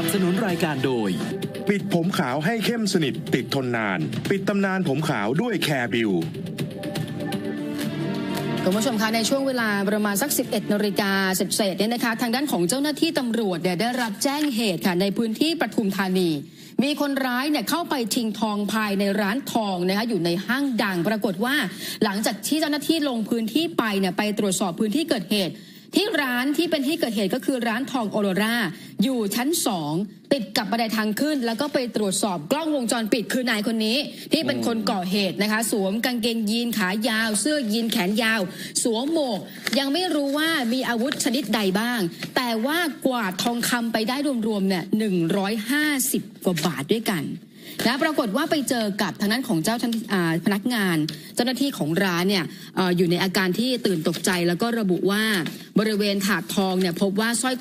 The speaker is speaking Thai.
นับสนุนรายการโดย ปิดผมขาวให้เข้มสนิทติดทนนาน ปิดตำนานผมขาวด้วยแคร์บิวคุณผู้ชมคะในช่วงเวลาประมาณสัก 11นาฬิกาเศษเนี่ยนะคะทางด้านของเจ้าหน้าที่ตำรวจเนี่ยได้รับแจ้งเหตุค่ะในพื้นที่ปทุมธานี มีคนร้ายเนี่ยเข้าไปชิงทองภายในร้านทองนะคะอยู่ในห้างดัง ปรากฏว่า หลังจากที่เจ้าหน้าที่ลงพื้นที่ไปเนี่ยไปตรวจสอบพื้นที่เกิดเหตุ ที่ร้านที่เป็นที่เกิดเหตุก็คือร้านทองออโรราอยู่ชั้นสองติดกับบันไดทางขึ้น แล้วก็ไปตรวจสอบกล้องวงจรปิดคือนายคนนี้ ที่เป็นคนก่อเหตุนะคะ สวมกางเกงยีนขายาว เสื้อยีนแขนยาว สวมหมวกยังไม่รู้ว่ามีอาวุธชนิดใดบ้าง แต่ว่ากวาดทองคำไปได้รวมๆเนี่ยหนึ่งร้อยห้าสิบกว่าบาทด้วยกัน นะปรากฏว่าไปเจอกับทางด้านของเจ้าพนักงาน เจ้าหน้าที่ของร้านเนี่ยออยู่ในอาการที่ตื่นตกใจแล้วก็ระบุว่าบริเวณถาดทองเนี่ยพบว่าสร้อย